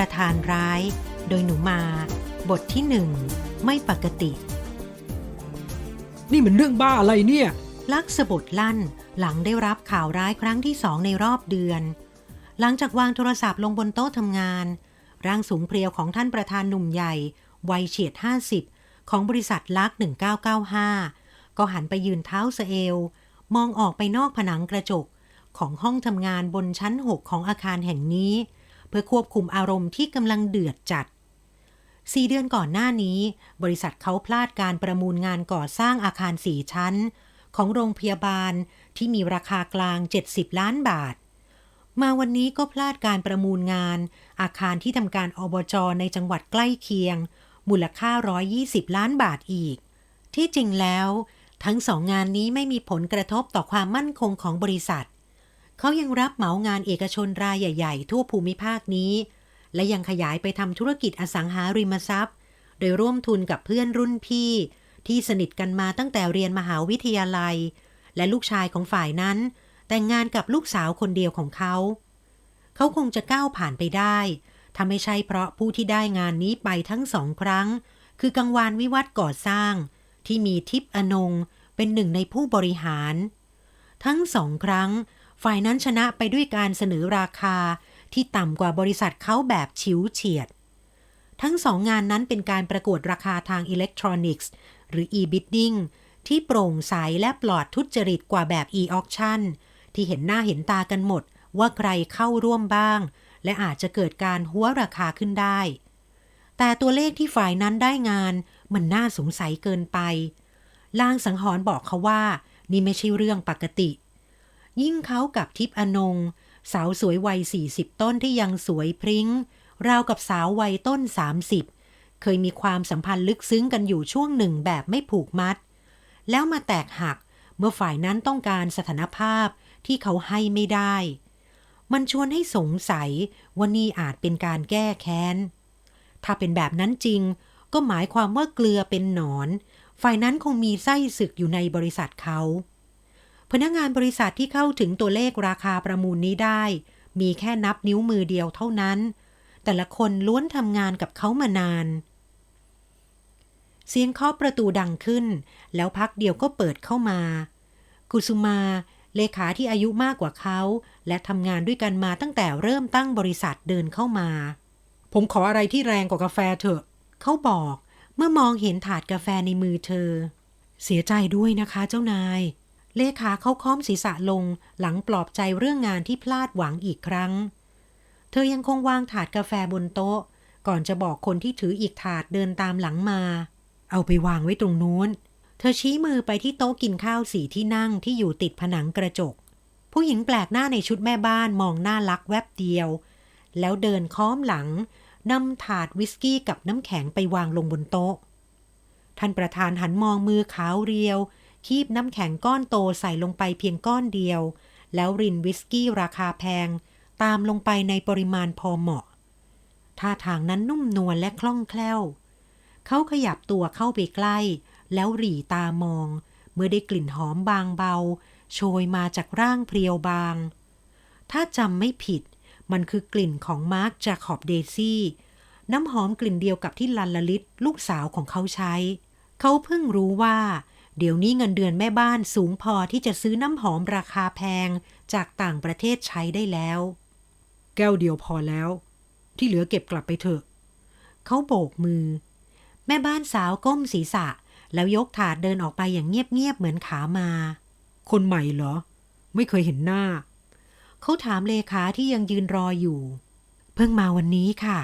รักท่านประธานร้าย โดยหนูมา บทที่หนึ่งไม่ปกติ นี่มันเรื่องบ้าอะไรเนี่ย ลักสะบดลั่นหลังได้รับข่าวร้ายครั้งที่สองในรอบเดือน หลังจากวางโทรศัพท์ลงบนโต๊ะทำงาน ร่างสูงเพรียวของท่านประธานหนุ่มใหญ่ วัยเฉียด 50 ของบริษัทลัก 1995 ก็หันไปยืนเท้าสะเอวมองออกไปนอกผนังกระจกของห้องทำงานบนชั้น 6 ของอาคารแห่งนี้ เพื่อควบคุมอารมณ์ที่กำลังเดือดจัดสี่เดือนก่อนหน้านี้ บริษัทเขาพลาดการประมูลงานก่อสร้างอาคารสี่ชั้น ของโรงพยาบาลที่มีราคากลาง 70 ล้านบาท มาวันนี้ก็พลาดการประมูลงาน อาคารที่ทำการอบจในจังหวัดใกล้เคียง มูลค่า 120 ล้านบาทอีก ที่จริงแล้ว ทั้งสองงานนี้ไม่มีผลกระทบต่อความมั่นคงของบริษัท เขายังรับเหมางานเอกชนรายใหญ่ ๆ ทั่วภูมิภาคนี้ และยังขยายไปทำธุรกิจอสังหาริมทรัพย์ โดยร่วมทุนกับเพื่อนรุ่นพี่ ที่สนิทกันมาตั้งแต่เรียนมหาวิทยาลัย และลูกชายของฝ่ายนั้น แต่งงานกับลูกสาวคนเดียวของเขา เขาคงจะก้าวผ่านไปได้ถ้าไม่ใช่เพราะผู้ที่ได้งานนี้ไปทั้งสองครั้ง คือกังวานวิวัฒน์ก่อสร้าง ที่มีทิพย์อนงเป็นหนึ่งในผู้บริหาร ทั้งสองครั้ง ฝ่ายนั้นชนะไปด้วยการเสนอราคาที่ต่ำกว่าบริษัทเขาแบบฉิวเฉียด ทั้งสองงานนั้นเป็นการประกวดราคาทางอิเล็กทรอนิกส์ หรือ e-bidding ที่โปร่งใสและปลอดทุจริตกว่าแบบ e-auction ที่เห็นหน้าเห็นตากันหมดว่าใครเข้าร่วมบ้าง และอาจจะเกิดการหัวราคาขึ้นได้ แต่ตัวเลขที่ฝ่ายนั้นได้งานมันน่าสงสัยเกินไป ล่างสังหรณ์บอกเขาว่า นี่ไม่ใช่เรื่องปกติ ยิ่งเขากับทิพย์อนง สาวสวยวัย 40 ต้นที่ยังสวยพริ้ง ราวกับสาววัยต้น 30 เคยมีความสัมพันธ์ลึกซึ้งกันอยู่ช่วงหนึ่งแบบไม่ผูกมัด แล้วมาแตกหักเมื่อฝ่ายนั้นต้องการสถานภาพที่เขาให้ไม่ได้ มันชวนให้สงสัยว่านี่อาจเป็นการแก้แค้น ถ้าเป็นแบบนั้นจริง ก็หมายความว่าเกลือเป็นหนอน ฝ่ายนั้นคงมีไส้ศึกอยู่ในบริษัทเขา พนักงานบริษัทที่เข้าถึงตัวเลขราคาประมูลนี้ได้ มีแค่นับนิ้วมือเดียวเท่านั้น แต่ละคนล้วนทำงานกับเขามานาน เสียงเคาะประตูดังขึ้น แล้วพักเดียวก็เปิดเข้ามา กุสุมาเลขาที่อายุมากกว่าเขา และทำงานด้วยกันมาตั้งแต่เริ่มตั้งบริษัทเดินเข้ามา ผมขออะไรที่แรงกว่ากาแฟเถอะ เขาบอกเมื่อมองเห็นถาดกาแฟในมือเธอ เสียใจด้วยนะคะเจ้านาย เลขาเขาค้อมศีรษะลงหลังปลอบใจเรื่องงานที่พลาดหวังอีกครั้ง เธอยังคงวางถาดกาแฟบนโต๊ะ ก่อนจะบอกคนที่ถืออีกถาดเดินตามหลังมา เอาไปวางไว้ตรงนู้น เธอชี้มือไปที่โต๊ะกินข้าวสีที่นั่งที่อยู่ติดผนังกระจก ผู้หญิงแปลกหน้าในชุดแม่บ้านมองหน้าลักแวบเดียว แล้วเดินค้อมหลังนำถาดวิสกี้กับน้ำแข็งไปวางลงบนโต๊ะ ท่านประธานหันมองมือขาวเรียว คีบน้ำแข็งก้อนโตใส่ลงไปเพียงก้อนเดียว แล้วรินวิสกี้ราคาแพง ตามลงไปในปริมาณพอเหมาะ ท่าทางนั้นนุ่มนวลและคล่องแคล่ว เขาขยับตัวเข้าไปใกล้ แล้วหรี่ตามอง เมื่อได้กลิ่นหอมบางเบา โชยมาจากร่างเพรียวบาง ถ้าจำไม่ผิด มันคือกลิ่นของมาร์คจาคอบเดซี่น้ำหอมกลิ่นเดียวกับที่ลันลลิตลูกสาวของเขาใช้ เขาเพิ่งรู้ว่า เดี๋ยวนี้เงินเดือนแม่บ้านสูงพอที่จะซื้อน้ำหอมราคาแพงจากต่างประเทศใช้ได้แล้ว แก้วเดียวพอแล้ว ที่เหลือเก็บกลับไปเถอะ เขาโบกมือ แม่บ้านสาวก้มศีรษะ แล้วยกถาดเดินออกไปอย่างเงียบๆเหมือนขามา คนใหม่เหรอ ไม่เคยเห็นหน้า เขาถามเลขาที่ยังยืนรออยู่ เพิ่งมาวันนี้ค่ะ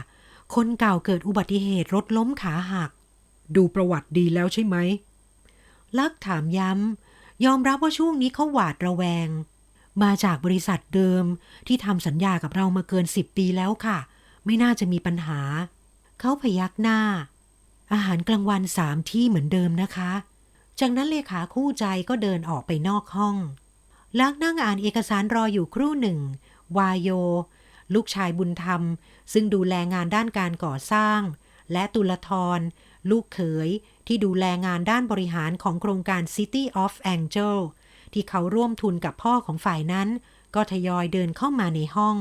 คนเก่าเกิดอุบัติเหตุรถล้มขาหัก ดูประวัติดีแล้วใช่ไหม ลักถามย้ำ ยอมรับว่าช่วงนี้เขาหวาดระแวง มาจากบริษัทเดิมที่ทำสัญญากับเรามาเกินสิบปีแล้วค่ะ ไม่น่าจะมีปัญหา เขาพยักหน้า อาหารกลางวันสามที่เหมือนเดิมนะคะ จากนั้นเลขาคู่ใจก็เดินออกไปนอกห้องลักนั่งอ่านเอกสารรออยู่ครู่หนึ่ง วายโย ลูกชายบุญธรรม ซึ่งดูแลงานด้านการก่อสร้าง และตุลทร ลูกเขย ที่ดูแลงานด้านบริหารของโครงการ City of Angel ที่เขาร่วมทุนกับพ่อของฝ่ายนั้น ก็ทยอยเดินเข้ามาในห้อง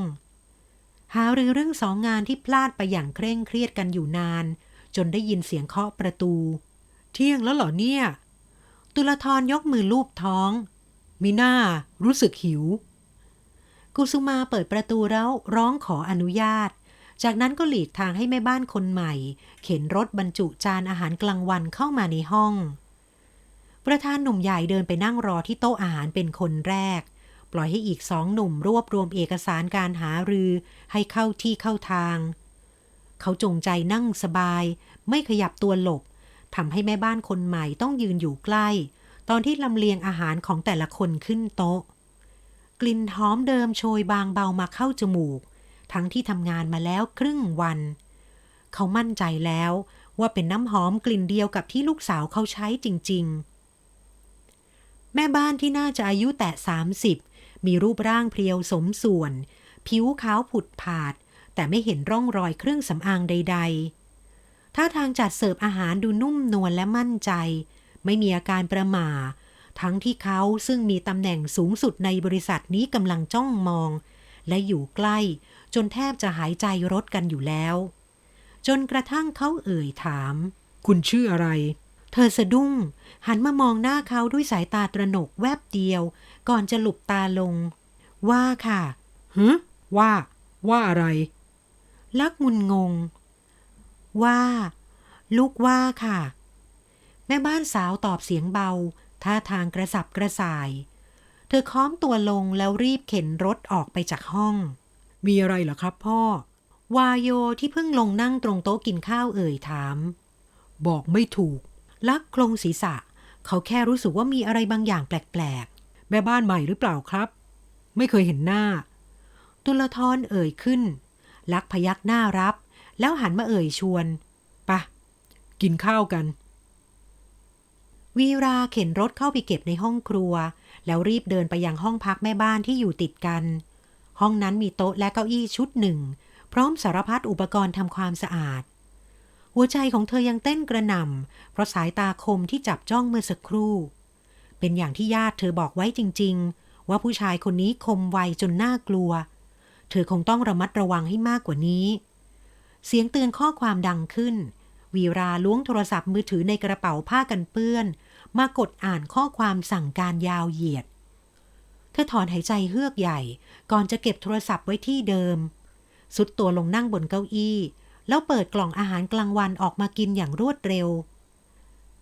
หารือเรื่องสองงานที่พลาดไปอย่างเคร่งเครียดกันอยู่นาน จนได้ยินเสียงเคาะประตู เที่ยงแล้วเหรอเนี่ย ตุลทรยกมือลูบท้อง มีหน้ารู้สึกหิว กุสุมาเปิดประตูแล้วร้องขออนุญาต จากนั้นก็หลีกทางให้แม่บ้านคนใหม่ เข็นรถบรรจุจานอาหารกลางวันเข้ามาในห้อง ประธานหนุ่มใหญ่เดินไปนั่งรอที่โต๊ะอาหารเป็นคนแรก ปล่อยให้อีกสองหนุ่มรวบรวมเอกสารการหารือให้เข้าที่เข้าทาง เขาจงใจนั่งสบาย ไม่ขยับตัวหลบทำให้แม่บ้านคนใหม่ต้องยืนอยู่ใกล้ ตอนที่ลำเลียงอาหารของแต่ละคนขึ้นโต๊ะ กลิ่นหอมเดิมโชยบางเบามาเข้าจมูก ทั้งที่ทำงานมาแล้วครึ่งวัน เขามั่นใจแล้วว่าเป็นน้ำหอมกลิ่นเดียวกับที่ลูกสาวเขาใช้จริง ๆ แม่บ้านที่น่าจะอายุแต่ 30 มีรูปร่างเพรียวสมส่วน ผิวขาวผุดผาด แต่ไม่เห็นร่องรอยเครื่องสำอางใด ๆ ท่าทางจัดเสิร์ฟอาหารดูนุ่มนวลและมั่นใจ ไม่มีอาการประหม่า ทั้งที่เขาซึ่งมีตำแหน่งสูงสุดในบริษัทนี้กำลังจ้องมอง และอยู่ใกล้ จนแทบจะหายใจรดกันอยู่แล้ว จนกระทั่งเขาเอ่ยถาม คุณชื่ออะไร เธอสะดุ้ง หันมามองหน้าเขาด้วยสายตาตระหนกแวบเดียว ก่อนจะหลุบตาลง ว่าค่ะฮะว่า ว่าอะไร ลักมุนงง ว่า ลูกว่าค่ะ แม่บ้านสาวตอบเสียงเบา ท่าทางกระสับกระส่าย เธอค้อมตัวลงแล้วรีบเข็นรถออกไปจากห้อง มีอะไรเหรอครับพ่อ วาโยที่เพิ่งลงนั่งตรงโต๊ะกินข้าวเอ่ยถาม บอกไม่ถูก ลักโครงศีรษะ เขาแค่รู้สึกว่ามีอะไรบางอย่างแปลกๆ แม่บ้านใหม่หรือเปล่าครับ ไม่เคยเห็นหน้า ตุลทรเอ่ยขึ้น ลักพยักหน้ารับ แล้วหันมาเอ่ยชวนปะกินข้าวกัน วีราเข็นรถเข้าไปเก็บในห้องครัว แล้วรีบเดินไปยังห้องพักแม่บ้านที่อยู่ติดกัน ห้องนั้นมีโต๊ะและเก้าอี้ชุดหนึ่ง พร้อมสารพัดอุปกรณ์ทำความสะอาด หัวใจของเธอยังเต้นกระหน่ำเพราะสายตาคมที่จับจ้องเมื่อสักครู่ เป็นอย่างที่ญาติเธอบอกไว้จริง ๆ ว่าผู้ชายคนนี้คมไวจนน่ากลัว เธอคงต้องระมัดระวังให้มากกว่านี้ เสียงเตือนข้อความดังขึ้น วีราล้วงโทรศัพท์มือถือในกระเป๋าผ้ากันเปื้อน มากดอ่านข้อความสั่งการยาวเหยียด เธอถอนหายใจเฮือกใหญ่ ก่อนจะเก็บโทรศัพท์ไว้ที่เดิม สุดตัวลงนั่งบนเก้าอี้ แล้วเปิดกล่องอาหารกลางวันออกมากินอย่างรวดเร็ว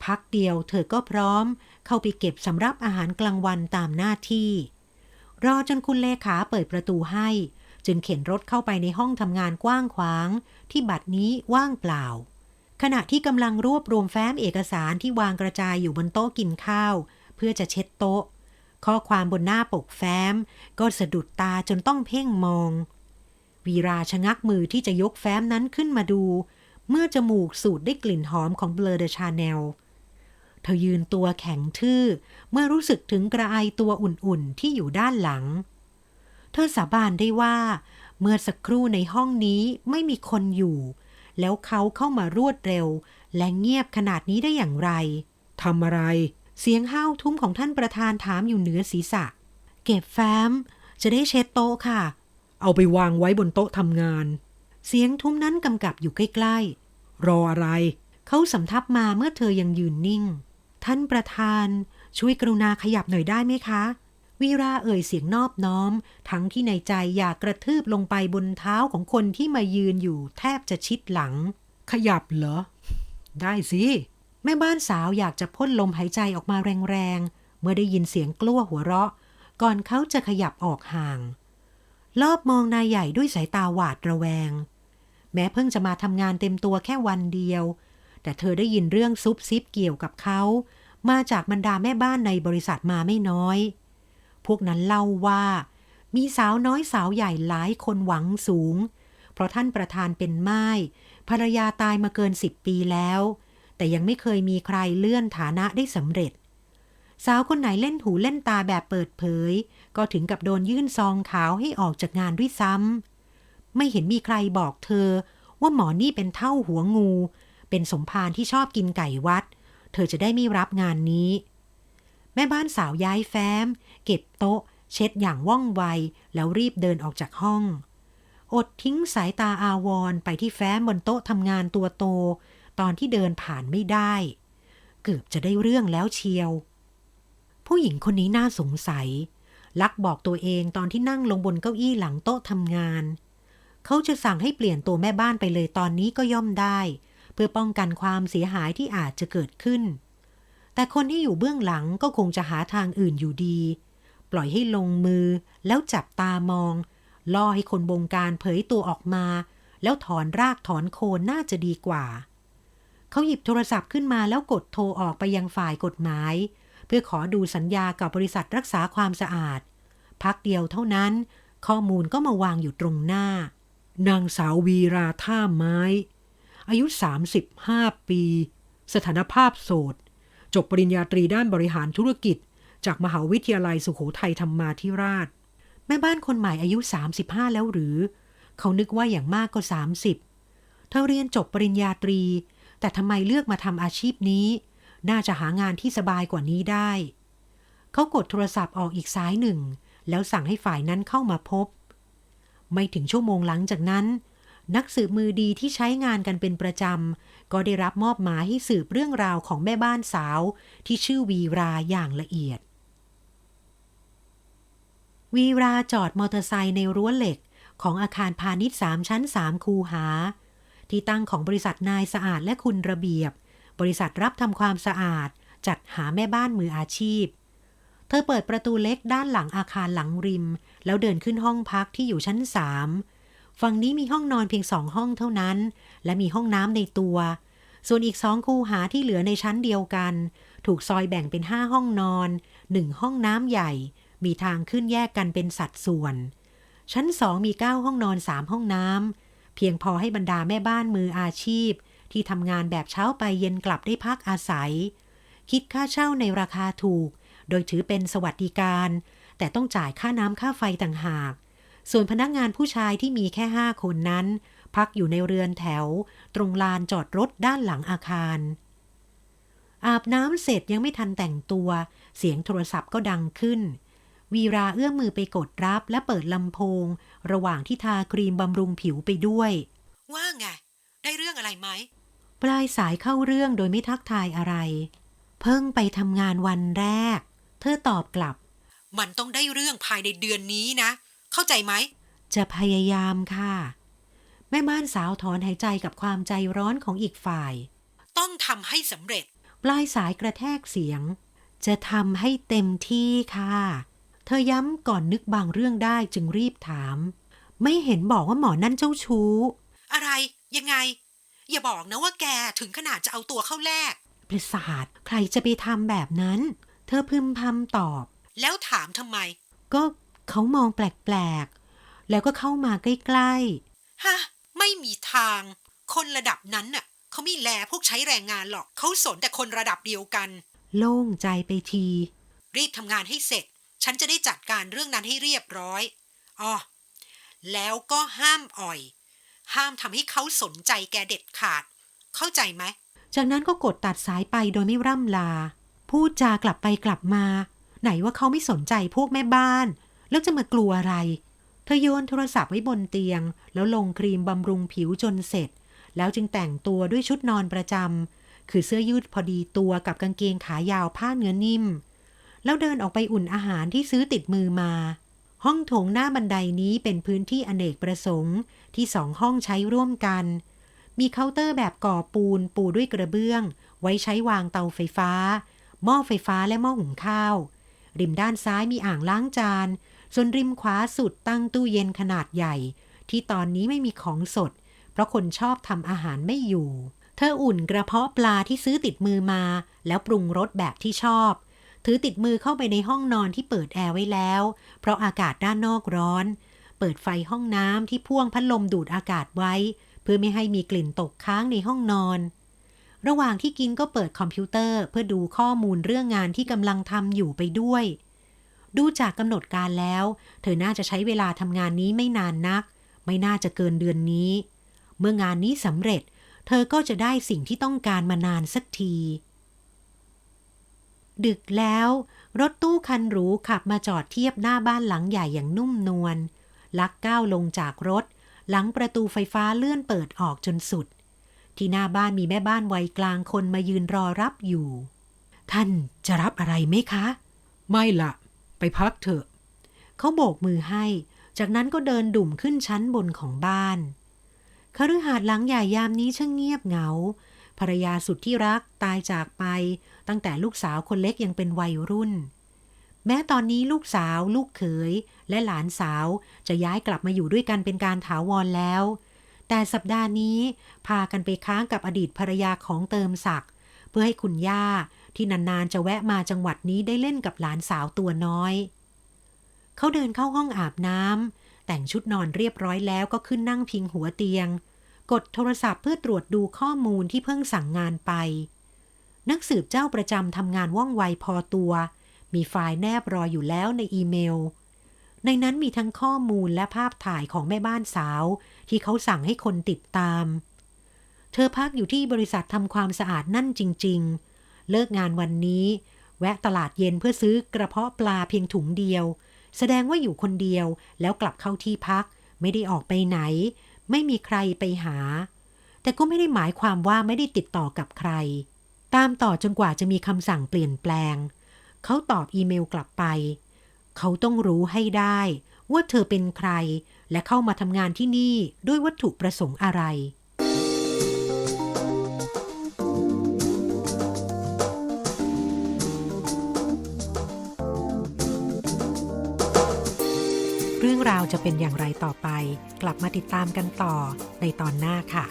พักเดียวเธอก็พร้อม เข้าไปเก็บสำรับอาหารกลางวันตามหน้าที่ รอจนคุณเลขาเปิดประตูให้ จึงเข็นรถเข้าไปในห้องทำงานกว้างขวาง ที่บัดนี้ว่างเปล่าขณะที่กำลังรวบรวมแฟ้มเอกสารที่วางกระจายอยู่บนโต๊ะกินข้าว เพื่อจะเช็ดโต๊ะ ข้อความบนหน้าปกแฟ้ม ก็สะดุดตาจนต้องเพ่งมอง วีราชะงักมือที่จะยกแฟ้มนั้นขึ้นมาดู เมื่อจมูกสูดได้กลิ่นหอมของเบลเดชาแนลเธอยืนตัวแข็งทื่อ เมื่อรู้สึกถึงกระไอตัวอุ่นๆ ที่อยู่ด้านหลัง เธอสาบานได้ว่า เมื่อสักครู่ในห้องนี้ไม่มีคนอยู่ แล้วเขาเข้ามารวดเร็ว และเงียบขนาดนี้ได้อย่างไรทำอะไร เสียงห้าวทุ้มของท่านประธานถามอยู่เหนือศีรษะ เก็บแฟ้ม จะได้เช็ดโต๊ะค่ะ เอาไปวางไว้บนโต๊ะทำงาน เสียงทุ้มนั้นกำกับอยู่ใกล้ๆ รออะไร เขาสำทับมาเมื่อเธอยังยืนนิ่ง ท่านประธานช่วยกรุณาขยับหน่อยได้ไหมคะ วีราเอ่ยเสียงนอบน้อม ทั้งที่ในใจอยากกระทืบลงไปบนเท้าของคนที่มายืนอยู่แทบจะชิดหลัง ขยับเหรอ ได้สิ แม่บ้านสาวอยากจะพ่นลมหายใจออกมาแรงๆ เมื่อได้ยินเสียงกลั้วหัวเราะ ก่อนเขาจะขยับออกห่าง รอบมองนายใหญ่ด้วยสายตาหวาดระแวง แม้เพิ่งจะมาทำงานเต็มตัวแค่วันเดียว แต่เธอได้ยินเรื่องซุบซิบเกี่ยวกับเขา มาจากบรรดาแม่บ้านในบริษัทมาไม่น้อย พวกนั้นเล่าว่า มีสาวน้อยสาวใหญ่หลายคนหวังสูง เพราะท่านประธานเป็นไม้ภรรยาตายมาเกินสิบปีแล้ว แต่ยังไม่เคยมีใครเลื่อนฐานะได้สำเร็จ สาวคนไหนเล่นหูเล่นตาแบบเปิดเผย ก็ถึงกับโดนยื่นซองขาวให้ออกจากงานด้วยซ้ำไม่เห็นมีใครบอกเธอ ว่าหมอนี่เป็นเท่าหัวงู เป็นสมภารที่ชอบกินไก่วัด เธอจะได้ไม่รับงานนี้ แม่บ้านสาวย้ายแฟ้ม เก็บโต๊ะ เช็ดอย่างว่องไว แล้วรีบเดินออกจากห้องอดทิ้งสายตาอาวร์ไปที่แฟ้มบนโต๊ะทำงานตัวโต ตอนที่เดินผ่านไม่ได้ เกือบจะได้เรื่องแล้วเชียว ผู้หญิงคนนี้น่าสงสัย ลักบอกตัวเองตอนที่นั่งลงบนเก้าอี้หลังโต๊ะทำงาน เขาจะสั่งให้เปลี่ยนตัวแม่บ้านไปเลยตอนนี้ก็ย่อมได้ เพื่อป้องกันความเสียหายที่อาจจะเกิดขึ้น แต่คนที่อยู่เบื้องหลังก็คงจะหาทางอื่นอยู่ดี ปล่อยให้ลงมือแล้วจับตามอง ล่อให้คนบงการเผยตัวออกมาแล้วถอนรากถอนโคนน่าจะดีกว่า เขาหยิบโทรศัพท์ขึ้นมาแล้วกดโทรออกไปยังฝ่ายกฎหมาย เพื่อขอดูสัญญากับบริษัทรักษาความสะอาด พักเดียวเท่านั้น ข้อมูลก็มาวางอยู่ตรงหน้า นางสาววีราท่าไม้ อายุ 35 ปี สถานภาพโสด จบปริญญาตรีด้านบริหารธุรกิจ จากมหาวิทยาลัยสุโขทัยธรรมาธิราช แม่บ้านคนใหม่อายุ 35 แล้วหรือ เขานึกว่าอย่างมากก็ 30เธอเรียนจบปริญญาตรี แต่ทำไมเลือกมาทำอาชีพนี้ น่าจะหางานที่สบายกว่านี้ได้ เขากดโทรศัพท์ออกอีกสายหนึ่ง แล้วสั่งให้ฝ่ายนั้นเข้ามาพบ ไม่ถึงชั่วโมงหลังจากนั้น นักสืบมือดีที่ใช้งานกันเป็นประจำ ก็ได้รับมอบหมายให้สืบเรื่องราวของแม่บ้านสาว ที่ชื่อวีราอย่างละเอียด วีราจอดมอเตอร์ไซค์ในรั้วเหล็กของอาคารพาณิชย์สามชั้นสามคูหา ที่ตั้งของบริษัทนายสะอาดและคุณระเบียบ บริษัทรับทำความสะอาด จัดหาแม่บ้านมืออาชีพ เธอเปิดประตูเล็กด้านหลังอาคารหลังริม แล้วเดินขึ้นห้องพักที่อยู่ชั้นสามฝั่งนี้มีห้องนอนเพียงสองห้องเท่านั้น และมีห้องน้ำในตัว ส่วนอีกสองคูหาที่เหลือในชั้นเดียวกัน ถูกซอยแบ่งเป็นห้าห้องนอนหนึ่งห้องน้ำใหญ่ มีทางขึ้นแยกกันเป็นสัดส่วน ชั้นสองมีเก้าห้องนอนสามห้องน้ำ เพียงพอให้บรรดาแม่บ้านมืออาชีพ ที่ทำงานแบบเช้าไปเย็นกลับได้พักอาศัย คิดค่าเช่าในราคาถูก โดยถือเป็นสวัสดิการ แต่ต้องจ่ายค่าน้ำค่าไฟต่างหาก ส่วนพนักงานผู้ชายที่มีแค่ห้าคนนั้น พักอยู่ในเรือนแถว ตรงลานจอดรถด้านหลังอาคาร อาบน้ำเสร็จยังไม่ทันแต่งตัว เสียงโทรศัพท์ก็ดังขึ้น วีราเอื้อมมือไปกดรับและเปิดลำโพง ระหว่างที่ทาครีมบำรุงผิวไปด้วย ว่าไง ได้เรื่องอะไรไหม ปลายสายเข้าเรื่องโดยไม่ทักทายอะไร เพิ่งไปทำงานวันแรก เธอตอบกลับ มันต้องได้เรื่องภายในเดือนนี้นะ เข้าใจไหม จะพยายามค่ะ แม่บ้านสาวถอนหายใจกับความใจร้อนของอีกฝ่าย ต้องทำให้สำเร็จ ปลายสายกระแทกเสียง จะทำให้เต็มที่ค่ะ เธอย้ำก่อนนึกบางเรื่องได้จึงรีบถาม ไม่เห็นบอกว่าหมอนั่นเจ้าชู้ อะไรยังไง อย่าบอกนะว่าแกถึงขนาดจะเอาตัวเข้าแลกประสาทใครจะไปทำแบบนั้น เธอพึมพำตอบ แล้วถามทำไม ก็เขามองแปลกๆ แล้วก็เข้ามาใกล้ฮะ ไม่มีทาง คนระดับนั้นน่ะเขาไม่แลพวกใช้แรงงานหรอกเขาสนแต่คนระดับเดียวกันๆโล่งใจไปที รีบทำงานให้เสร็จ ฉันจะได้จัดการเรื่องนั้นให้เรียบร้อยอ๋อแล้วก็ห้ามอ่อย ห้ามทำให้เขาสนใจแกเด็ดขาด เข้าใจไหม จากนั้นก็กดตัดสายไปโดยไม่ร่ำลา พูดจากลับไปกลับมา ไหนว่าเขาไม่สนใจพวกแม่บ้าน แล้วจะมากลัวอะไร เธอโยนโทรศัพท์ไว้บนเตียง แล้วลงครีมบำรุงผิวจนเสร็จ แล้วจึงแต่งตัวด้วยชุดนอนประจำคือเสื้อยืดพอดีตัวกับกางเกงขายาวผ้าเนื้อนิ่ม แล้วเดินออกไปอุ่นอาหารที่ซื้อติดมือมา ห้องโถงหน้าบันไดนี้เป็นพื้นที่อเนกประสงค์ ที่สองห้องใช้ร่วมกัน มีเคาน์เตอร์แบบก่อปูนปูด้วยกระเบื้อง ไว้ใช้วางเตาไฟฟ้า หม้อไฟฟ้าและหม้อหุงข้าว ริมด้านซ้ายมีอ่างล้างจาน ส่วนริมขวาสุดตั้งตู้เย็นขนาดใหญ่ ที่ตอนนี้ไม่มีของสด เพราะคนชอบทำอาหารไม่อยู่ เธออุ่นกระเพาะปลาที่ซื้อติดมือมา แล้วปรุงรสแบบที่ชอบ ถือติดมือเข้าไปในห้องนอนที่เปิดแอร์ไว้แล้ว เพราะอากาศด้านนอกร้อน เปิดไฟห้องน้ำที่พ่วงพัดลมดูดอากาศไว้ เพื่อไม่ให้มีกลิ่นตกค้างในห้องนอน ระหว่างที่กินก็เปิดคอมพิวเตอร์เพื่อดูข้อมูลเรื่องงานที่กำลังทำอยู่ไปด้วย ดูจากกำหนดการแล้ว เธอน่าจะใช้เวลาทำงานนี้ไม่นานนัก ไม่น่าจะเกินเดือนนี้ เมื่องานนี้สำเร็จ เธอก็จะได้สิ่งที่ต้องการมานานสักที ดึกแล้ว รถตู้คันหรูขับมาจอดเทียบหน้าบ้านหลังใหญ่อย่างนุ่มนวล ลักก้าวลงจากรถ หลังประตูไฟฟ้าเลื่อนเปิดออกจนสุด ที่หน้าบ้านมีแม่บ้านวัยกลางคนมายืนรอรับอยู่ ท่านจะรับอะไรไหมคะ ไม่ละ ไปพักเถอะ เขาโบกมือให้ จากนั้นก็เดินดุ่มขึ้นชั้นบนของบ้านคฤหาสน์หลังใหญ่ยามนี้ช่างเงียบเหงา ภรรยาสุดที่รักตายจากไป ตั้งแต่ลูกสาวคนเล็กยังเป็นวัยรุ่น แม้ตอนนี้ลูกสาว ลูกเขย และหลานสาวจะย้ายกลับมาอยู่ด้วยกันเป็นการถาวรแล้ว แต่สัปดาห์นี้พากันไปค้างกับอดีตภรรยาของเติมศักดิ์เพื่อให้คุณย่าที่นานๆจะแวะมาจังหวัดนี้ได้เล่นกับหลานสาวตัวน้อย เขาเดินเข้าห้องอาบน้ำแต่งชุดนอนเรียบร้อยแล้วก็ขึ้นนั่งพิงหัวเตียง กดโทรศัพท์เพื่อตรวจดูข้อมูลที่เพิ่งสั่งงานไป นักสืบเจ้าประจำทำงานว่องไวพอตัว มีไฟล์แนบรออยู่แล้วในอีเมล ในนั้นมีทั้งข้อมูลและภาพถ่ายของแม่บ้านสาว ที่เขาสั่งให้คนติดตาม เธอพักอยู่ที่บริษัททำความสะอาดนั่นจริง ๆ เลิกงานวันนี้ แวะตลาดเย็นเพื่อซื้อกระเพาะปลาเพียงถุงเดียว แสดงว่าอยู่คนเดียวแล้วกลับเข้าที่พัก ไม่ได้ออกไปไหน ไม่มีใครไปหา แต่ก็ไม่ได้หมายความว่าไม่ได้ติดต่อกับใคร ตามต่อจนกว่าจะมีคำสั่งเปลี่ยนแปลง เขาตอบอีเมลกลับไป เขาต้องรู้ให้ได้ว่าเธอเป็นใคร และเข้ามาทำงานที่นี่ด้วยวัตถุประสงค์อะไร เรื่องราวจะเป็นอย่างไรต่อไป กลับมาติดตามกันต่อในตอนหน้าค่ะ